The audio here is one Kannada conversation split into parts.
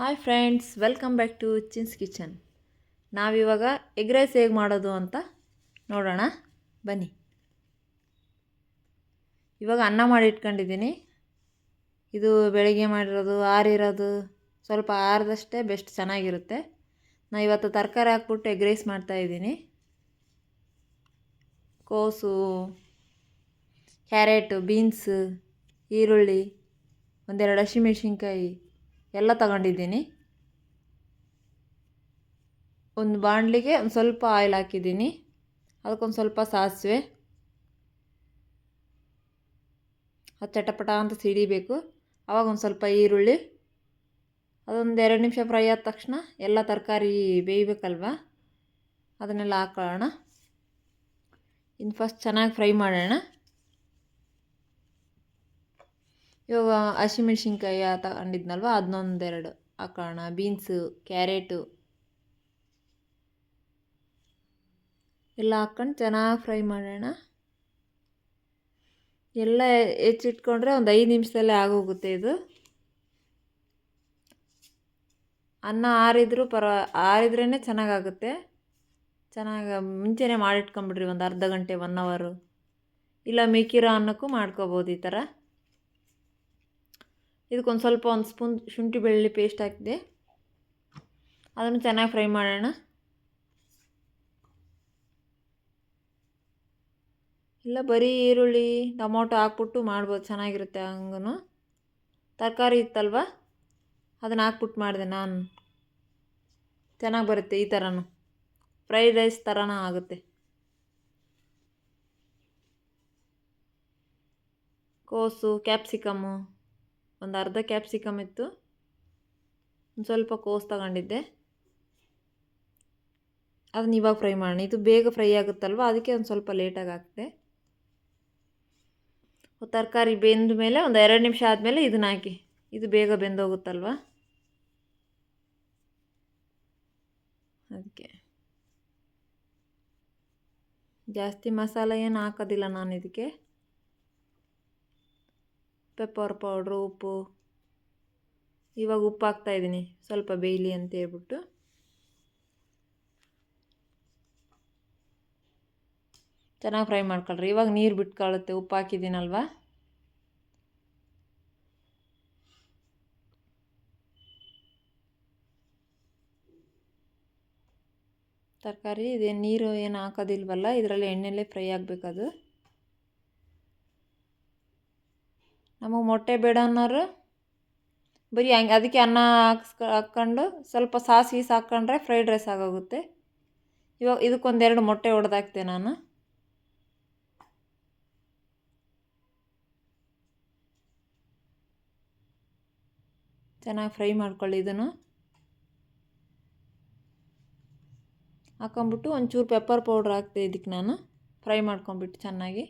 Hi friends, welcome back to Chin's kitchen. ನಾವಿವಾಗ ಎಗ್ ರೈಸ್ ಹೇಗೆ ಮಾಡೋದು ಅಂತ ನೋಡೋಣ. ಬನ್ನಿ. ಇವಾಗ ಅನ್ನ ಮಾಡಿ ಇಟ್ಕೊಂಡಿದ್ದೀನಿ. ಇದು ಬೆಳಿಗ್ಗೆ ಮಾಡಿರೋದು, ಆರಿರೋದು, ಸ್ವಲ್ಪ ಆರಿದಷ್ಟೇ ಬೆಸ್ಟ್ ಚೆನ್ನಾಗಿರುತ್ತೆ. ನಾ ಇವತ್ತು ತರಕಾರಿ ಹಾಕ್ಬಿಟ್ಟು ಎಗ್ ರೈಸ್ ಮಾಡ್ತಾಯಿದ್ದೀನಿ ಕೋಸು, ಕ್ಯಾರೆಟು, ಬೀನ್ಸು, ಈರುಳ್ಳಿ, ಒಂದೆರಡು ಹಸಿಮೆಣ್ಸಿನ್ಕಾಯಿ ಎಲ್ಲ ತಗೊಂಡಿದ್ದೀನಿ. ಒಂದು ಬಾಣಲಿಗೆ ಒಂದು ಸ್ವಲ್ಪ ಆಯಿಲ್ ಹಾಕಿದ್ದೀನಿ. ಅದಕ್ಕೊಂದು ಸ್ವಲ್ಪ ಸಾಸಿವೆ. ಅದು ಚಟಪಟ ಅಂತ ಸಿಡಿಬೇಕು. ಆವಾಗ ಒಂದು ಸ್ವಲ್ಪ ಈರುಳ್ಳಿ. ಅದೊಂದು ಎರಡು ನಿಮಿಷ ಫ್ರೈ ಆದ ತಕ್ಷಣ ಎಲ್ಲ ತರಕಾರಿ ಬೇಯಬೇಕಲ್ವ? ಅದನ್ನೆಲ್ಲ ಹಾಕೊಳ್ಳೋಣ. ಇನ್ನು ಫಸ್ಟ್ ಚೆನ್ನಾಗಿ ಫ್ರೈ ಮಾಡೋಣ. ಇವಾಗ ಹಸಿಮೆಣ್ಸಿನ್ಕಾಯಿ ತಗೊಂಡಿದ್ನಲ್ವ ಅದನ್ನೊಂದೆರಡು ಹಾಕೋಣ. ಬೀನ್ಸು ಕ್ಯಾರೆಟು ಎಲ್ಲ ಹಾಕ್ಕೊಂಡು ಚೆನ್ನಾಗಿ ಫ್ರೈ ಮಾಡೋಣ. ಎಲ್ಲ ಹೆಚ್ಚಿಟ್ಕೊಂಡ್ರೆ ಒಂದು ಐದು ನಿಮಿಷದಲ್ಲೇ ಆಗೋಗುತ್ತೆ ಇದು. ಅನ್ನ ಆರಿದ್ರೂ ಪರ ಆರಿದ್ರೇ ಚೆನ್ನಾಗಾಗುತ್ತೆ. ಚೆನ್ನಾಗಿ ಮುಂಚೆನೇ ಮಾಡಿಟ್ಕೊಂಬಿಡ್ರಿ ಒಂದು ಅರ್ಧ ಗಂಟೆ ಒನ್ ಅವರು ಇಲ್ಲ ಮಿಕ್ಕಿರೋ ಅನ್ನಕ್ಕೂ ಮಾಡ್ಕೋಬೋದು ಈ ಥರ ಇದಕ್ಕೊಂದು ಸ್ವಲ್ಪ ಒಂದು ಸ್ಪೂನ್ ಶುಂಠಿ ಬೆಳ್ಳುಳ್ಳಿ ಪೇಸ್ಟ್ ಹಾಕಿದೆ. ಅದನ್ನು ಚೆನ್ನಾಗಿ ಫ್ರೈ ಮಾಡೋಣ. ಇಲ್ಲ, ಬರೀ ಈರುಳ್ಳಿ, ಟೊಮೊಟೊ ಹಾಕ್ಬಿಟ್ಟು ಮಾಡ್ಬೋದು, ಚೆನ್ನಾಗಿರುತ್ತೆ ಹಂಗೂ ತರಕಾರಿ ಇತ್ತಲ್ವ? ಅದನ್ನು ಹಾಕ್ಬಿಟ್ಟು ಮಾಡಿದೆ ನಾನು. ಚೆನ್ನಾಗಿ ಬರುತ್ತೆ ಈ ಥರನೂ ಫ್ರೈಡ್ ರೈಸ್ ಥರನೂ ಆಗುತ್ತೆ. ಕೋಸು ಕ್ಯಾಪ್ಸಿಕಮ್ಮು ಒಂದು ಅರ್ಧ ಕ್ಯಾಪ್ಸಿಕಮ್ ಇತ್ತು. ಒಂದು ಸ್ವಲ್ಪ ಕೋಸ್ ತಗೊಂಡಿದ್ದೆ. ಅದನ್ನ ಇವಾಗ ಫ್ರೈ ಮಾಡೋಣ. ಇದು ಬೇಗ ಫ್ರೈ ಆಗುತ್ತಲ್ವ? ಅದಕ್ಕೆ ಒಂದು ಸ್ವಲ್ಪ ಲೇಟಾಗಿ ಹಾಕಿದೆ. ತರಕಾರಿ ಬೆಂದ ಮೇಲೆ ಒಂದು ಎರಡು ನಿಮಿಷ ಆದಮೇಲೆ ಇದನ್ನ ಹಾಕಿ. ಇದು ಬೇಗ ಬೆಂದೋಗುತ್ತಲ್ವ? ಅದಕ್ಕೆ. ಜಾಸ್ತಿ ಮಸಾಲ ಏನು ಹಾಕೋದಿಲ್ಲ ನಾನು ಇದಕ್ಕೆ. ಪೆಪ್ಪರ್ ಪೌಡ್ರು ಉಪ್ಪು. ಇವಾಗ ಉಪ್ಪು ಹಾಕ್ತಾಯಿದ್ದೀನಿ ಸ್ವಲ್ಪ ಬೇಯಲಿ ಅಂತ ಹೇಳ್ಬಿಟ್ಟು. ಚೆನ್ನಾಗಿ ಫ್ರೈ ಮಾಡ್ಕೊಳ್ರಿ. ಇವಾಗ ನೀರು ಬಿಟ್ಕೊಳ್ಳುತ್ತೆ ಉಪ್ಪು ಹಾಕಿದ್ದೀನಲ್ವ? ತರಕಾರಿ ಇದೇನು ನೀರು ಏನು ಹಾಕೋದಿಲ್ವಲ್ಲ, ಇದರಲ್ಲಿ ಎಣ್ಣೆಲೇ ಫ್ರೈ ಆಗಬೇಕದು. ನಮಗೆ ಮೊಟ್ಟೆ ಬೇಡ ಅನ್ನೋರು, ಬರೀ ಹಂಗೆ ಅದಕ್ಕೆ ಅನ್ನ ಹಾಕ್ಸ್ಕ, ಹಾಕ್ಕೊಂಡು ಸ್ವಲ್ಪ ಸಾಸ್ ಗೀಸ್ ಹಾಕ್ಕೊಂಡ್ರೆ ಫ್ರೈಡ್ ರೈಸ್ ಆಗೋಗುತ್ತೆ. ಇವಾಗ ಇದಕ್ಕೊಂದೆರಡು ಮೊಟ್ಟೆ ಹೊಡೆದಾಕ್ತೆ ನಾನು. ಚೆನ್ನಾಗಿ ಫ್ರೈ ಮಾಡ್ಕೊಳ್ಳಿ ಇದನ್ನು. ಹಾಕೊಂಬಿಟ್ಟು ಒಂಚೂರು ಪೆಪ್ಪರ್ ಪೌಡ್ರ್ ಹಾಕ್ತೆ ಇದಕ್ಕೆ ನಾನು. ಫ್ರೈ ಮಾಡ್ಕೊಂಬಿಟ್ಟು ಚೆನ್ನಾಗಿ.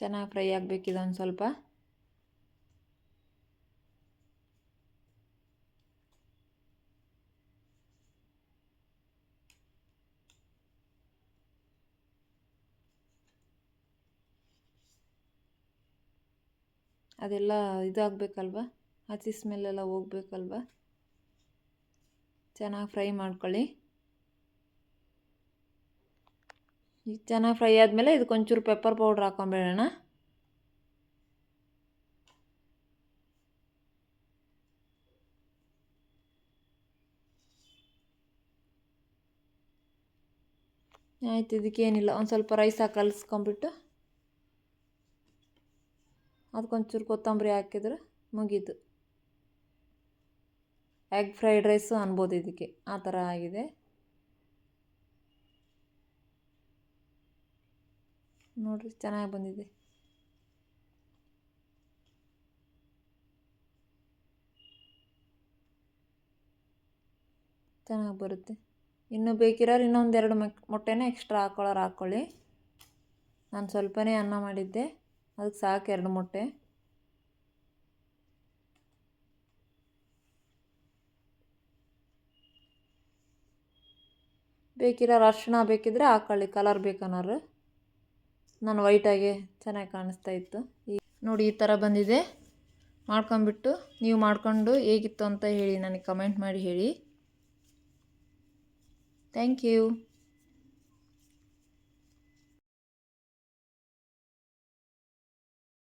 ಚೆನ್ನಾಗಿ ಫ್ರೈ ಆಗಬೇಕು ಇದೊಂದು ಸ್ವಲ್ಪ. ಅದೆಲ್ಲ ಇದಾಗಬೇಕಲ್ವ? ಹಸಿ ಸ್ಮೆಲ್ಲೆಲ್ಲ ಹೋಗ್ಬೇಕಲ್ವ? ಚೆನ್ನಾಗಿ ಫ್ರೈ ಮಾಡ್ಕೊಳ್ಳಿ. ಈಗ ಚೆನ್ನಾಗಿ ಫ್ರೈ ಆದಮೇಲೆ ಇದಕ್ಕೊಂಚೂರು ಪೆಪ್ಪರ್ ಪೌಡ್ರ್ ಹಾಕೊಂಬಿಡೋಣ. ಆಯ್ತು ಇದಕ್ಕೇನಿಲ್ಲ ಒಂದು ಸ್ವಲ್ಪ ರೈಸ್ ಹಾಕಿ ಕಲಿಸ್ಕೊಂಬಿಟ್ಟು ಅದಕ್ಕೊಂಚೂರು ಕೊತ್ತಂಬರಿ ಹಾಕಿದ್ರೆ ಮುಗೀತು. ಎಗ್ ಫ್ರೈಡ್ ರೈಸು ಅನ್ಬೋದು ಇದಕ್ಕೆ, ಆ ಥರ ಆಗಿದೆ. ನೋಡಿರಿ, ಚೆನ್ನಾಗಿ ಬಂದಿದೆ. ಚೆನ್ನಾಗಿ ಬರುತ್ತೆ. ಇನ್ನೂ ಬೇಕಿರೋರು ಇನ್ನೊಂದೆರಡು ಮೊಟ್ಟೆನೇ ಎಕ್ಸ್ಟ್ರಾ ಹಾಕೊಳ್ಳೋರು ಹಾಕ್ಕೊಳ್ಳಿ ನಾನು ಸ್ವಲ್ಪನೇ ಅನ್ನ ಮಾಡಿದ್ದೆ ಅದಕ್ಕೆ ಸಾಕು ಎರಡು ಮೊಟ್ಟೆ. ಬೇಕಿರೋರು ಅರ್ಶಿಣ ಬೇಕಿದ್ರೆ ಹಾಕೊಳ್ಳಿ ಕಲರ್ ಬೇಕನ್ನೋರು. ನಾನು ವೈಟಾಗೆ ಚೆನ್ನಾಗಿ ಕಾಣಿಸ್ತಾ ಇತ್ತು. ಈ ನೋಡಿ, ಈ ಥರ ಬಂದಿದೆ. ಮಾಡ್ಕೊಂಬಿಟ್ಟು ನೀವು ಮಾಡ್ಕೊಂಡು ಹೇಗಿತ್ತು ಅಂತ ಹೇಳಿ ನನಗೆ ಕಮೆಂಟ್ ಮಾಡಿ ಹೇಳಿ. Thank you.